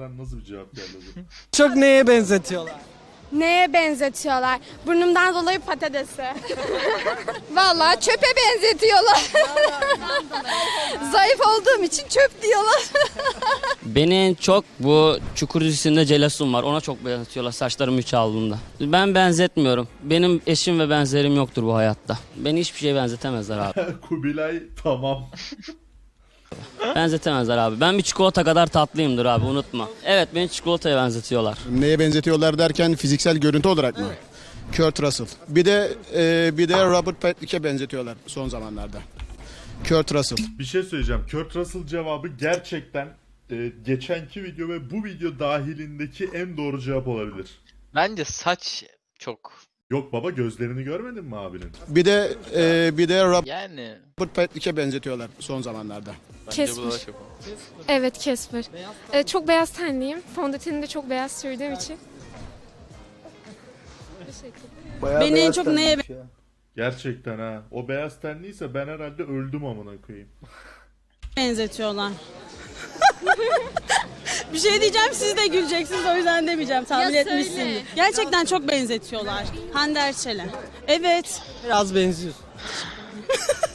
Senden nasıl bir cevap geldi? Çok neye benzetiyorlar? Neye benzetiyorlar? Burnumdan dolayı patatese. Vallahi çöpe benzetiyorlar. Zayıf olduğum için çöp diyorlar. Beni en çok bu Çukur dizisinde Celasun var. Ona çok benzetiyorlar saçlarımı üç aldığımda. Ben benzetmiyorum. Benim eşim ve benzerim yoktur bu hayatta. Beni hiçbir şeye benzetemezler abi. Kubilay tamam. Benzetemezler abi. Ben bir çikolata kadar tatlıyımdır abi unutma. Evet beni çikolataya benzetiyorlar. Neye benzetiyorlar derken fiziksel görüntü olarak mı? Kurt Russell. Bir de e, bir de Robert Patrick'e benzetiyorlar son zamanlarda. Kurt Russell. Bir şey söyleyeceğim. Kurt Russell cevabı gerçekten e, geçenki video ve bu video dahilindeki en doğru cevap olabilir. Bence saç çok Yok baba gözlerini görmedin mi abinin? Bir de e, bir de Robert yani Patrick'e benzetiyorlar son zamanlarda. Bence bu çok. Evet Casper. Ee, çok beyaz tenliyim. Fondöteni de çok beyaz sürdüğüm için. Beni en çok neye Gerçekten ha. O beyaz tenliyse ben herhalde öldüm amına koyayım. benzetiyorlar? bir şey diyeceğim siz de güleceksiniz o yüzden demeyeceğim tahmin Ya etmişsindir. Gerçekten çok benzetiyorlar. Hande Erçel'e. Evet. Biraz benziyorsun.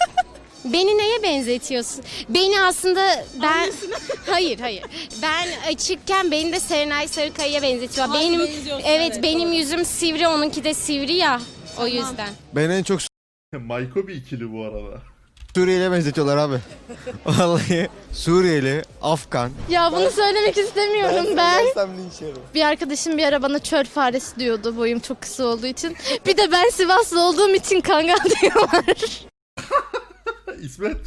Beni neye benzetiyorsun? Beni aslında ben hayır hayır. Ben açıkken beni de Serenay Sarıkaya'ya benzetiyor. Aynı Benim benziyorsun, evet, benim doğru. yüzüm sivri onunki de sivri ya. O yüzden. Beni en çok Mayko bir ikili bu arada. Suriyeli'ye benzetiyorlar abi. Vallahi Suriyeli, Afgan. Ya bunu söylemek istemiyorum ben. linç yerim. Bir arkadaşım bir ara bana çöl faresi diyordu boyum çok kısa olduğu için. Bir de ben Sivaslı olduğum için kangal diyorlar. İsmet.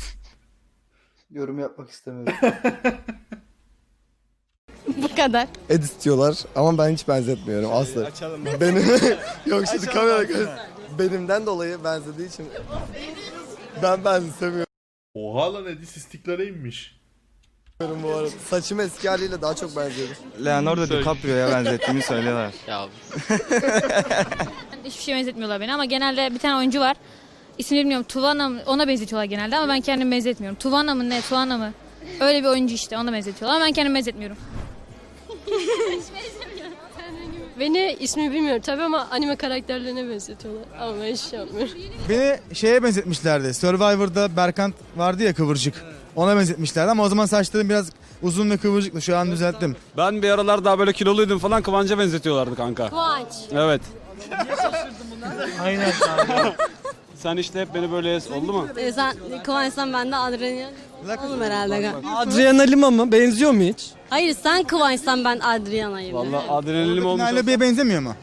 Yorum yapmak istemiyorum. Bu kadar. Edis diyorlar ama ben hiç benzetmiyorum asla. Benim yok şimdi kamera göz. Benimden dolayı benzediği için ben benzetemiyorum Oha lan Edis istiklale inmiş. bu arada. Saçım eski haliyle daha çok benziyor. Leonardo. DiCaprio'ya benzettiğini söylüyorlar. Ya Hiçbir şey benzetmiyorlar beni ama genelde bir tane oyuncu var. İsmini bilmiyorum. Tuvana mı? Ona benzetiyorlar genelde ama ben kendimi benzetmiyorum. Tuvana mı ne? Tuvana mı? Öyle bir oyuncu işte. Ona benzetiyorlar ama ben kendimi benzetmiyorum. Beni ismi bilmiyorum tabii ama anime karakterlerine benzetiyorlar. Ama ben hiç şey yapmıyorum. Beni şeye benzetmişlerdi. Survivor'da Berkant vardı ya kıvırcık. Ona benzetmişlerdi ama o zaman saçlarım biraz uzun ve kıvırcıktı. Şu an düzelttim. Ben bir aralar daha böyle kiloluydum falan Kıvanç'a benzetiyorlardı kanka. Kıvanç. Evet. Aynen Sen işte hep beni böyle es oldu mu? E, sen Kıvanç'san ben de Adrian. Oğlum herhalde. Adriana Lima mı? Benziyor mu hiç? Hayır sen Kıvanç'san ben Adriana'yım. Vallahi adrenalin olmuş. Nairobi'ye benzemiyor mu?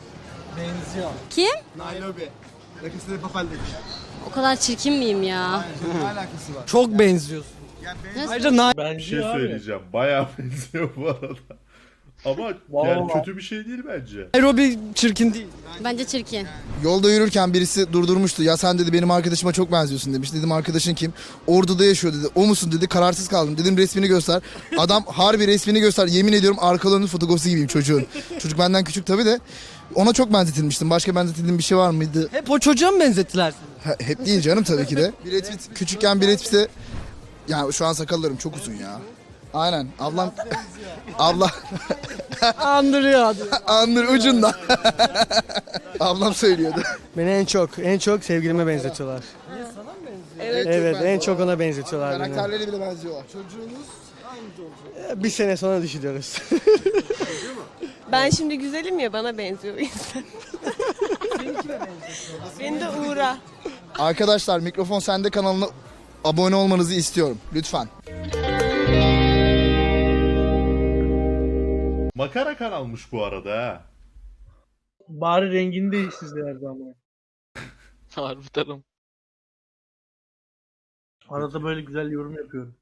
Kim? Nairobi. Rakısı de papeldik. O kadar çirkin miyim ya? Ne alakası var? Çok benziyorsun. Ayrıca Bir şey söyleyeceğim. Bayağı benziyor bu arada. Ama yani kötü bir şey değil bence. Nairobi çirkin değil. Bence çirkin. Yolda yürürken birisi durdurmuştu. Ya sen dedi benim arkadaşıma çok benziyorsun demiş. Dedim arkadaşın kim? Ordu'da yaşıyor dedi. O musun dedi. Kararsız kaldım. Dedim resmini göster. Adam harbi resmini göster. Yemin ediyorum arkalarının fotokopisi gibiyim çocuğun. Çocuk benden küçük tabii de. Ona çok benzetilmiştim. Başka benzetildiğim bir şey var mıydı? Hep o çocuğa mı benzettiler seni? Ha, Hep değil canım tabii ki de. Brad Pitt küçükken Brad Pitt'e... Ya şu an sakallarım çok uzun ya. Aynen. Ablam... Abla... Andırıyor. Andır ucunda. Ablam söylüyordu. Beni en çok, en çok sevgilime benzetiyorlar. Evet, Evet, en çok ona benzetiyorlar beni. Karakterleri bile benziyorlar. Çocuğunuz Bir sene sonra düşünüyoruz. Ben şimdi güzelim ya bana benziyor insan. Beni de uğra. Arkadaşlar Mikrofon Sende kanalına abone olmanızı istiyorum. Lütfen. Makara kanalmış bu arada ha. Bari rengini değiştirdilerdi ama. harbiden. Arada böyle güzel yorum yapıyorum.